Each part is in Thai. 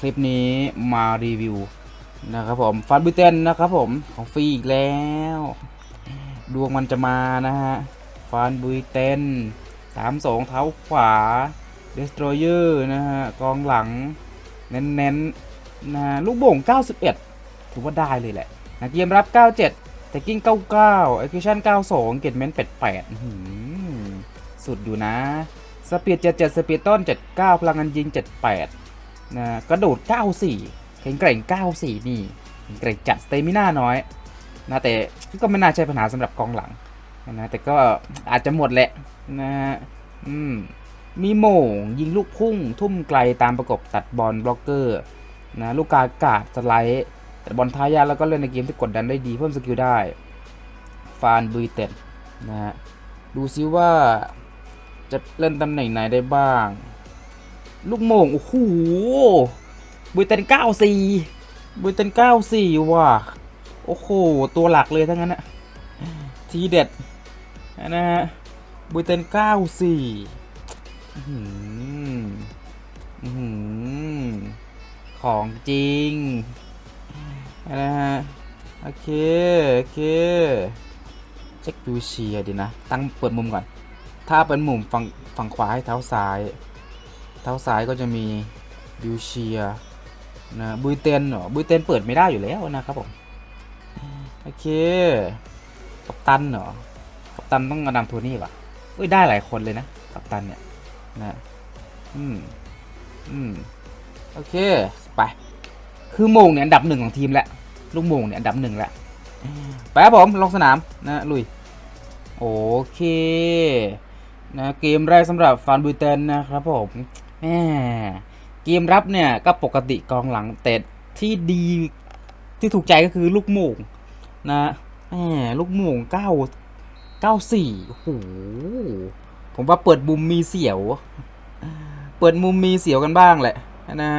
คลิปนี้มารีวิวนะครับผมฟันบุเตนนะครับผมของฟรีอีกแล้ว ดวงมันจะมานะฮะฟันบุยเตนสามสองเท้าขวา Destroyer นะฮะกองหลังเน้นๆนะฮะลูกโบ่ง 91 ถือว่าได้เลยแหละนะเกมรับ 97 แต่กิ้ง 99 e x e c u t i o n 92 เกตเมนต์88 สุดอยู่นะ สปีด 77 สปีดต้น 79 พลังงานยิง 78 นะกระโดด 94แข็งแกร่ง 94 นี่แข็งแกร่งจัดสเตมิน่าน้อยนะแต่ก็ไม่น่าใช่ปัญหาสำหรับกองหลังนะแต่ก็อาจจะหมดแหละนะอืมมีโม่งยิงลูกพุ่ง ทุ่มไกลตามประกบตัดบอลบล็อกเกอร์นะลูกกากาดสไลด์แต่บอลท้ายาแล้วก็เล่นในเกมที่กดดันได้ดีเพิ่มสกิลได้ ฟานบุยเต็ดนะฮะดูซิว่าจะเล่นตำแหน่งไหนได้บ้าง ลูกโม่งโอ้โหบุยเต็นเก้าสี่บุยเต็นเก้าสี่ว่ะ โอ้โห ตัวหลักเลยทั้งนั้นอะทีเด็ดนะฮะบุยเต็นเก้าสี่อื้อหืออื้อหือของจริงนะฮะ โอเค โอเค เช็คดูเชียร์ดีนะ ตั้งเปิดมุมก่อน ถ้าเป็นมุมฝั่งฝั่งขวาให้เท้าซ้าย เท้าซ้ายก็จะมีบิวเชียนะบุยเตนเหรอบุยเตนเปิดไม่ได้อยู่แล้วนะครับผม โอเค กัปตันเหรอ กัปตันต้องอดัมโทนี่ป่ะเอ้ยได้หลายคนเลยนะ กัปตันเนี่ยนะอืมอืมโอเค ไป คือโมงเนี่ยอันดับหนึ่งของทีมแหละลูกโมงเนี่ยอันดับหนึ่งแหละไปครับผมลงสนามนะลุย โอเคนะเกมแรกสำหรับฟานบูเตนนะครับผม แมเกมรับเนี่ยก็ปกติกองหลังแต่ที่ดีที่ถูกใจก็คือลูกโม่งนะแหมลูกโม่งเก้าเก้าสี่โอ้โหผมว่าเปิดมุมมีเสียว เปิดมุมมีเสียวกันบ้างแหละนะ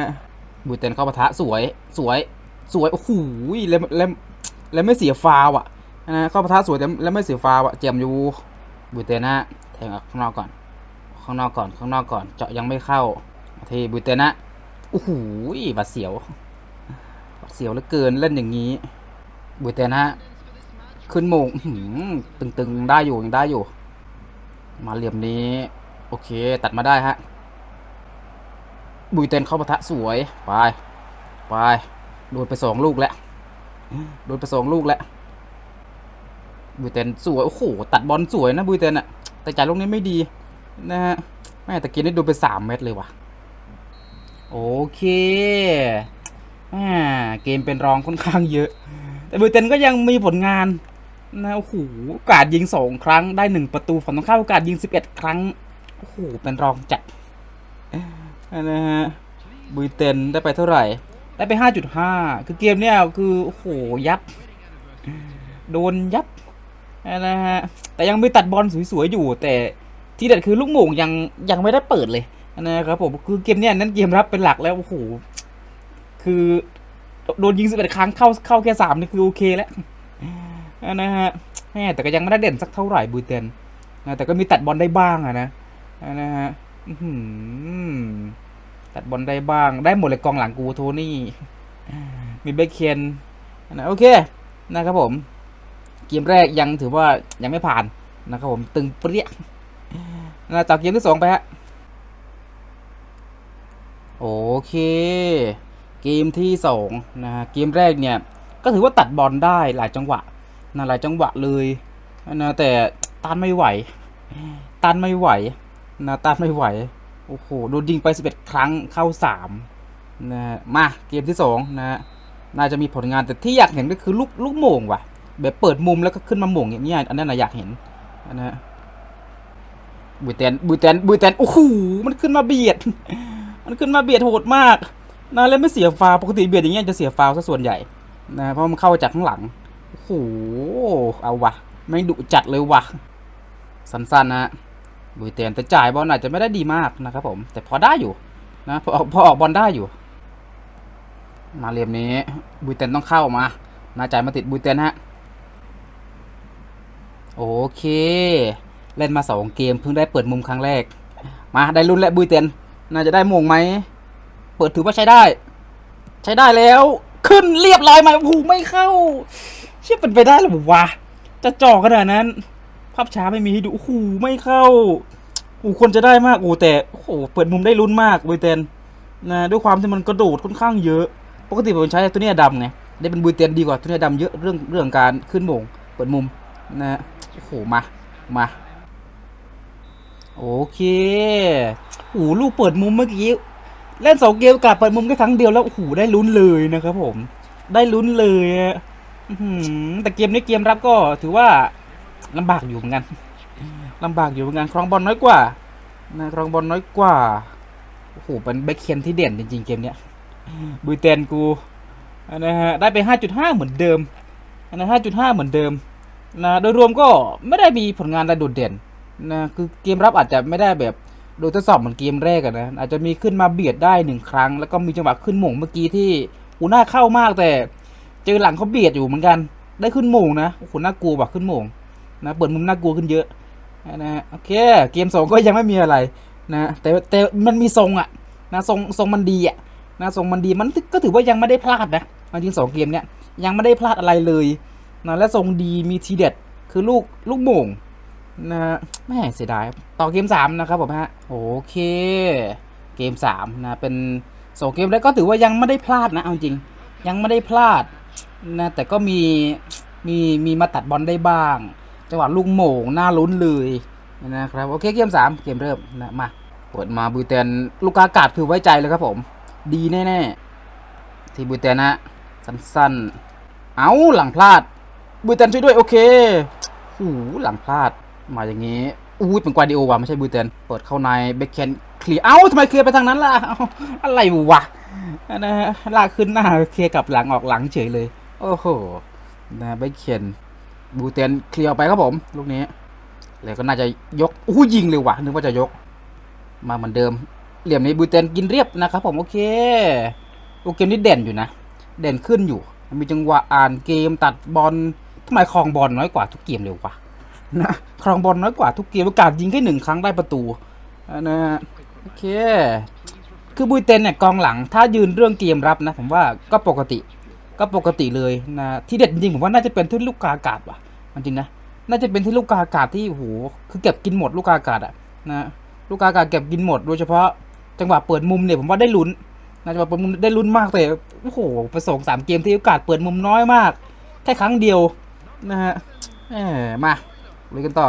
บูเตนเข้าปะทะสวยสวยสวยโอ้โหแล้วแล้วแล้วไม่เสียฟาวอะนะเข้าปะทะสวยแต่แล้วไม่เสียฟาวอะเจียมอยู่บูเตนนะแทงออกข้างนอกก่อน ข้างนอกก่อนข้างนอกก่อน เจาะยังไม่เข้าทีบุยเตนะโอ้โหบาดเสียวบาดเสียวเหลือเกินเล่นอย่างนี้ บุยเตนะขึ้นโมงตึงๆได้อยู่ยังได้อยู่ มาเหลี่ยมนี้ โอเคตัดมาได้ฮะบุยเตนเข้าปะทะสวยไปไปโดนไปสองลูกแล้วโดนไปสองลูกแล้วบุยเตนสวยโอ้โหตัดบอลสวยนะบุยเตนอะแต่จ่ายลูกนี้ไม่ดี นะฮะแม่ตะกี้นี่ดนไปสามเม็ดเลยว่ะ โอเคอ่าเกมเป็นรองค่อนข้างเยอะ แต่บุยเตนก็ยังมีผลงานนะโอ้โหโอกาสยิงสองครั้งได้หนึ่งประตูฝั่งตรงข้ามโอกาสยิงสิบเอ็ดครั้งโอ้โหเป็นรองจัดนะฮะบุยเตนได้ไปเท่าไหร่ ได้ไปห้าจุดห้าคือเกมเนี้ยคือโอ้โหยับ โดนยับนะฮะแต่ยังมีตัดบอลสวยๆอยู่แต่ ที่เด็ดคือลูกโมงยังยังไม่ได้เปิดเลยนะครับผมคือเกมเนี้ยนั้นเกมรับเป็นหลักแล้วโอ้โหคือโดนยิงสิบเอ็ดครั้งเข้าเข้าแค่สามนี่คือโอเคแล้วนะฮะแม่แต่ก็ยังไม่ได้เด่นสักเท่าไหร่บูเตนนะแต่ก็มีตัดบอลได้บ้างอะนะนะฮะตัดบอลได้บ้าง ได้หมดเลยกองหลังกูโทนี่มีเบคเคนนะโอเคนะครับผม เกมแรกยังถือว่ายังไม่ผ่านนะครับผมตึงเปรี้ย นะจากเกมที่สองไปฮะ โอเค เกมที่สองนะเกมแรกเนี่ย ก็ถือว่าตัดบอลได้หลายจังหวะนะหลายจังหวะเลยนะแต่ต้านไม่ไหวต้านไม่ไหวนะต้านไม่ไหว โอ้โห โดนยิงไป 11 ครั้งเข้า3นะมาเกมที่สองนะน่าจะมีผลงานแต่ที่อยากเห็นก็คือลูกลูกโม่งว่ะ แบบเปิดมุมแล้วก็ขึ้นมาหม่งอย่างเงี้ยอันนั้นนะอยากเห็นนะ บุยแตนบุยแตนบุยแตนโอ้โหมันขึ้นมาเบียด มันขึ้นมาเบียดโหดมากนะแล้วไม่เสียฟาวปกติเบียดอย่างเงี้ยจะเสียฟาวซะส่วนใหญ่นะเพราะมันเข้าจากข้างหลังโอ้โหเอาวะไม่ดุจัดเลยวะสั้นๆนะบุยเตียนแต่จ่ายบอลอาจจะไม่ได้ดีมากนะครับผมแต่พอได้อยู่นะพอออกพอออกบอลได้อยู่ มาเรียมนี้บุยเตียนต้องเข้ามานาจ่ายมาติดบุยเตียนฮะโอเค เล่นมาสองเกมเพิ่งได้เปิดมุมครั้งแรก มาได้ลุ้นและบุยเตียนน่าจะได้มงไหม เปิดถือว่าใช้ได้ ใช้ได้แล้ว ขึ้นเรียบร้อยไหมโอ้โหไม่เข้า เชื่อเป็นไปได้หรือวะ จะจ่อขนาดนั้น ภาพช้าไม่มีให้ดูโอ้โหไม่เข้าโอ้ควรจะได้มากโอ้แต่โอ้โหเปิดมุมได้ลุ้นมากบุยเตียนนะด้วยความที่มันกระโดดค่อนข้างเยอะ ปกติผมใช้ตัวนี้ดำไงได้เป็นบุยเตียนดีกว่าตัวนี้ดำเยอะเรื่องเรื่องการขึ้นโมงเปิดมุมนะโอ้โหมามา โอเคโอ้โหลูกเปิดมุมเมื่อกี้เล่นสองเกมกลับเปิดมุมแค่ครั้งเดียวแล้วโอ้โหได้ลุ้นเลยนะครับผม ได้ลุ้นเลยอแต่เกมนี้เกมรับก็ถือว่าลำบากอยู่เหมือนกันลำบากอยู่เหมือนกันครองบอลน้อยกว่านะครองบอลน้อยกว่าโอ้โหเป็นแบ็คเคนที่เด่นจริงๆเกมเนี้ยบุยเตนกูนะฮะได้ไปห้าจุดห้าเหมือนเดิมนนั้นห้าจุดห้าเหมือนเดิมนะโดยรวมก็ไม่ได้มีผลงานอะไรโดดเด่น นะคือเกมรับอาจจะไม่ได้แบบโดยทดสอบเหมือนเกมแรกนะอาจจะมีขึ้นมาเบียดได้หนึ่งครั้ง แล้วก็มีจังหวะขึ้นหม่งเมื่อกี้ที่อูน่าเข้ามากแต่ เจอหลังเขาเบียดอยู่เหมือนกัน ได้ขึ้นหม่งนะโอ้โหน่ากลัวว่ะขึ้นหม่งนะเปิดมุมน่ากลัวขึ้นเยอะนะฮะโอเค เกมสองก็ยังไม่มีอะไรนะแต่แต่มันมีทรงอะนะทรงทรงมันดีอะนะทรงมันดีมันก็ถือว่ายังไม่ได้พลาดนะเอาจริงสองเกมเนี้ยยังไม่ได้พลาดอะไรเลยนะและทรงดีมีทีเด็ดคือลูกลูกโมง นะฮะแม่เสียดายต่อเกมสามนะครับผมฮะโอเค เกมสามนะ เป็นสองเกมแล้วก็ถือว่ายังไม่ได้พลาดนะ เอาจริง ยังไม่ได้พลาดนะแต่ก็มีมีมีมาตัดบอลได้บ้าง จังหวะลูกโหม่งน่าลุ้นเลยนะครับโอเคเกมสามเกมเริ่มนะมาเปิดมาบูเตนลูกอากาศคือไว้ใจเลยครับผม ดีแน่ๆที่บูเตนนะสั้นๆ เอาหลังพลาดบูเตนช่วยด้วยโอเคหูหลังพลาด มาอย่างนี้อู้ยเป็นกวาดิโอว่ะไม่ใช่บูเตนเปิดเข้าในเบคแคนเคลียร์เอ้าทำไมเคลียร์ไปทางนั้นล่ะเอาอะไรวะนะฮะลากขึ้นหน้าเคลียร์กลับหลังออกหลังเฉยเลย โอ้โหนะเบคแคนบูเตนเคลียร์ออกไปครับผมลูกนี้ แล้วก็น่าจะยกอู้ยิงเลยว่ะนึกว่าจะยก มาเหมือนเดิม เหลี่ยมนี้บูเตนกินเรียบนะครับผมโอเคโอเกมนี้เด่นอยู่นะ เด่นขึ้นอยู่ มีจังหวะอ่านเกมตัดบอลทำไมครองบอลน้อยกว่าทุกเกมเร็วกว่า นะครองบอลน้อยกว่าทุกเกมโอกาสยิงแค่หนึ่งครั้งได้ประตูนะโอเค คือบุยเตนเนี่ยกองหลัง ถ้ายืนเรื่องเกมรับนะผมว่าก็ปกติก็ปกติเลยนะที่เด็ดจริงผมว่าน่าจะเป็นที่ลูกกาอากาศว่ะจริงนะน่าจะเป็นที่ลูกกาอากาศที่โหคือเก็บกินหมดลูกกาอากาศอะนะลูกกาอากาศเก็บกินหมดโดยเฉพาะจังหวะเปิดมุมเนี่ยผมว่าได้ลุ้นนะจังหวะเปิดมุมได้ลุ้นมากแต่โอ้โหไปส่งสามเกมที่โอกาสเปิดมุมน้อยมากแค่ครั้งเดียวนะฮะเออมา ลุยกันต่อ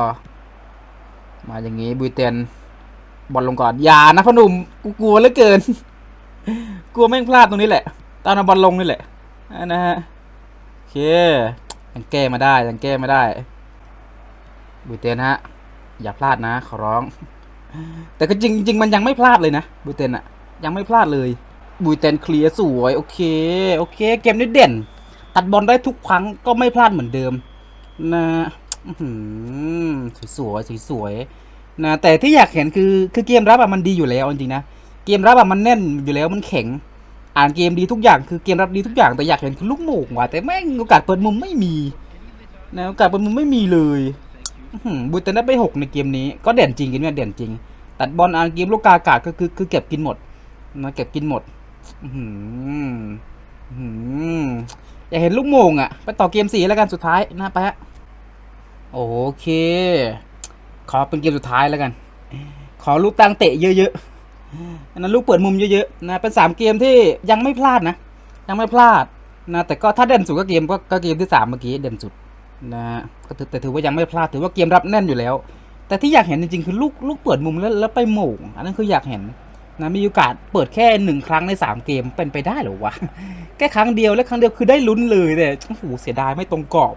มาอย่างงี้บุยเตนบอลลงก่อน อย่านะพ่อหนุ่มกูกลัวเหลือเกิน กลัวแม่งพลาดตรงนี้แหละตอนเอาบอลลงนี่แหละนะฮะโอเคยังแก้มาได้ยังแก้มาได้ บุยเตนฮะ อย่าพลาดนะขอร้อง แต่ก็จริงจริงมันยังไม่พลาดเลยนะบุยเตนอะยังไม่พลาดเลย บุยเตนเคลียร์สวยโอเคโอเค เกมนี้เด่น ตัดบอลได้ทุกครั้งก็ไม่พลาดเหมือนเดิม นะ สวยๆสวยๆนะแต่ที่อยากเห็นคือคือเกมรับอะมันดีอยู่แล้วจริงนะเกมรับอะมันแน่นอยู่แล้วมันแข็ง อ่านเกมดีทุกอย่างคือเกมรับดีทุกอย่างแต่อยากเห็นคือลูกโมงว่ะแต่แม่งโอกาสเปิดมุมไม่มีนะโอกาสเปิดมุมไม่มีเลยบุยเตนได้ไปหกในเกมนี้ก็เด่นจริงกันเนี่ยเด่นจริง ตัดบอลอ่านเกมลูกกากาศก็คือคือเก็บกินหมดนะเก็บกินหมดอื้อหืออื้อหืออยากเห็นลูกโมงอะไปต่อเกมสี่แล้วกันสุดท้ายนะไปฮะ โอเค ขอเป็นเกมสุดท้ายแล้วกัน ขอลูกตั้งเตะเยอะๆอันนั้นลูกเปิดมุมเยอะๆนะเป็นสามเกมที่ยังไม่พลาดนะ ยังไม่พลาดนะแต่ก็ถ้าเด่นสุดก็เกมก็ก็เกมที่สามเมื่อกี้เด่นสุดนะก็ถือแต่ถือว่ายังไม่พลาดถือว่าเกมรับแน่นอยู่แล้ว แต่ที่อยากเห็นจริงๆคือลูกลูกเปิดมุมแล้วแล้วไปโหม่งอันนั้นคืออยากเห็นนะมีโอกาสเปิดแค่หนึ่งครั้งในสามเกมเป็นไปได้หรอวะแค่ครั้งเดียวและครั้งเดียวคือได้ลุ้นเลยแต่โอ้โหเสียดายไม่ตรงกรอบ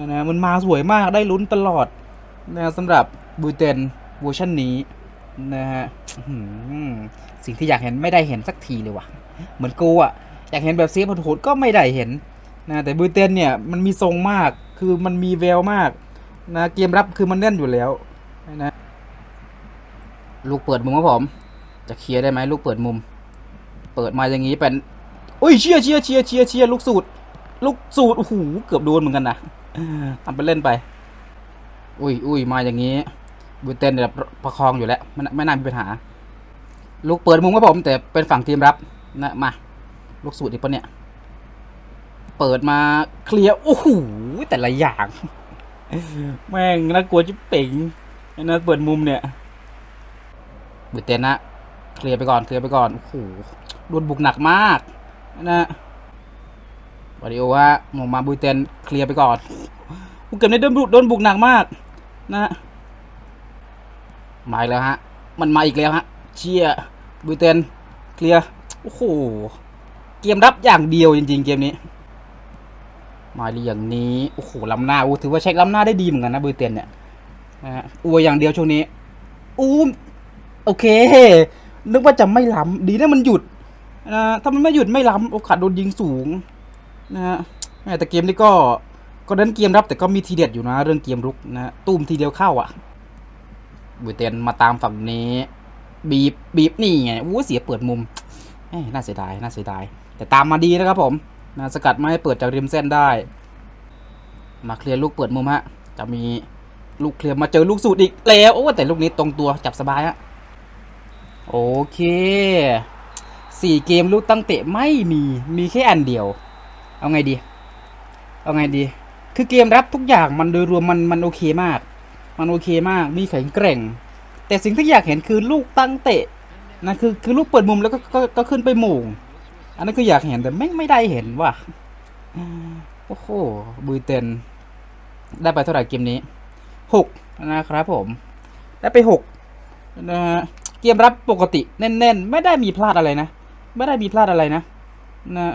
นะมันมาสวยมากได้ลุ้นตลอดนะสำหรับบูเตนเวอร์ชันนี้นะฮะสิ่งที่อยากเห็นไม่ได้เห็นสักทีเลยว่ะ เหมือนกูอะอยากเห็นแบบเซฟโหดก็ไม่ได้เห็นนะแต่บูเตนเนี่ยมันมีทรงมากคือมันมีแววมากนะเกมรับคือมันแน่นอยู่แล้วนะลูกเปิดมุมครับผม จะเคลียร์ได้ไหมลูกเปิดมุม เปิดมาอย่างนี้เป็นอุ้ยเชียร์เชียร์เชียร์เชียร์เชียร์ลูกสูตรลูกสูตรโอ้โหเกือบโดนเหมือนกันนะ ทำไปเล่นไป อุ้ยอุ้ยมาอย่างนี้บูเตนเนี่ยประคองอยู่แล้วไม่น่าไม่น่ามีปัญหา ลูกเปิดมุมครับผม แต่เป็นฝั่งทีมรับนะมา ลูกสูตรอีกปะเนี่ย เปิดมาเคลียร์โอ้โหแต่ละอย่าง แม่งน่ากลัวจิ๋เป่งนะเปิดมุมเนี่ยบูเตนนะเคลียร์ไปก่อนเคลียร์ไปก่อนโอ้โหโดนบุกหนักมากนะ วาริโอฮะมองมาบูเตนเคลียร์ไปก่อนกูเกือบได้โดนบุกโดนบุกหนักมากนะมาแล้วฮะ มันมาอีกแล้วฮะ เชียบูเตนเคลียร์โอ้โหเกมรับอย่างเดียวจริง ๆ เกมนี้ มาเรีอย่างนี้โอ้โหล้ำหน้าอู้ถือว่าเช็คล้ำหน้าได้ดีเหมือนกันนะบูเตนเนี่ยนะฮะอวยอย่างเดียวช่วงนี้อู้โอเค นึกว่าจะไม่ล้ำดีนะมันหยุดนะถ้ามันไม่หยุดไม่ล้ำโอกาสโดนยิงสูง นะฮะแม่แต่เกมนี้ก็ก็เน้นเกมรับแต่ก็มีทีเด็ดอยู่นะ เรื่องเกมรุกนะตุ้มทีเดียวเข้าอะบุยเตนมาตามฝั่งนี้ บีบบีบนี่ไงอู้เสียเปิดมุมเอน่าเสียดายน่าเสียดาย แต่ตามมาดีนะครับผมนะสกัดไม่ให้เปิดจากริมเส้นได้ มาเคลียร์ลูกเปิดมุมฮะจะมีลูกเคลียร์มาเจอลูกสูตรอีกแล้วโอ้แต่ลูกนี้ตรงตัวจับสบายฮะโอเคสี่เกมลูกตั้งเตะไม่มีมีแค่อันเดียว เอาไงดี เอาไงดี คือเกมรับทุกอย่างมันโดยรวมมันมันโอเคมาก มันโอเคมาก มีแข็งแกร่ง แต่สิ่งที่อยากเห็นคือลูกตั้งเตะนะคือคือลูกเปิดมุมแล้วก็ก็ก็ขึ้นไปหม่งอันนั้นคืออยากเห็นแต่ไม่ไม่ได้เห็นว่ะโอ้โหบุยเตนได้ไปเท่าไหร่เกมนี้หกนะครับผม ได้ไปหกนะเกมรับปกติแน่นๆ ไม่ได้มีพลาดอะไรนะ ไม่ได้มีพลาดอะไรนะ นะ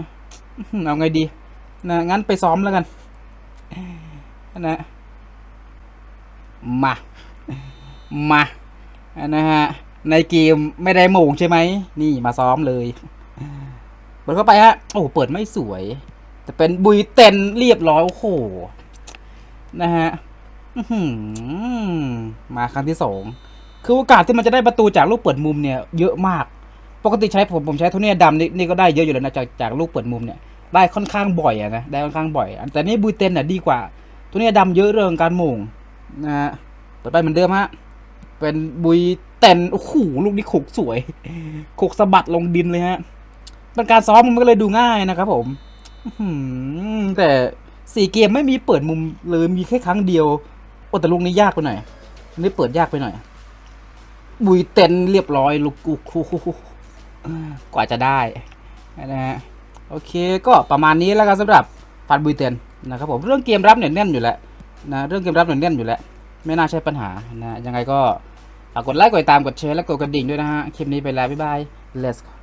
เอาไงดี นะ งั้นไปซ้อมแล้วกัน นะ มา มา นะฮะ ในเกมไม่ได้โมงใช่ไหม นี่มาซ้อมเลย เปิดเข้าไปฮะ โอ้เปิดไม่สวย แต่เป็นบุยเต็นเรียบร้อย โอ้โห นะฮะมาครั้งที่สอง คือโอกาสที่มันจะได้ประตูจากลูกเปิดมุมเนี่ย เยอะมาก ปกติใช้ผมผมใช้โทนี่ดำนี่นี่ก็ได้เยอะอยู่แล้วนะจากจากลูกเปิดมุมเนี่ยได้ค่อนข้างบ่อยอะนะได้ค่อนข้างบ่อยแต่นี่บุยเต็นน่ะดีกว่าโทนี่ดำเยอะเรื่องการมงนะฮะเปิดไปเหมือนเดิมฮะเป็นบุยเต็นโอ้โหลูกนี้ขกสวยขกสะบัดลงดินเลยฮะเป็นการซ้อมมันก็เลยดูง่ายนะครับผมแต่สี่เกมไม่มีเปิดมุมเลยมีแค่ครั้งเดียวโอ้แต่ลูกนี้ยากไปหน่อยนี่เปิดยากไปหน่อย บุยเต็นเรียบร้อยลูกกูคู กว่าจะได้นะฮะโอเคก็ประมาณนี้แล้วกันสำหรับฟันบุยเต็นนะครับผมเรื่องเกมรับเนี่ยแน่นอยู่แล้วนะเรื่องเกมรับเนี่ยแน่นอยู่แล้ว ไม่น่าใช่ปัญหานะยังไงก็ฝากกดไลค์กดติดตามกดแชร์และกดกระดิ่งด้วยนะฮะคลิปนี้ไปแล้วบ๊ายบาย let's go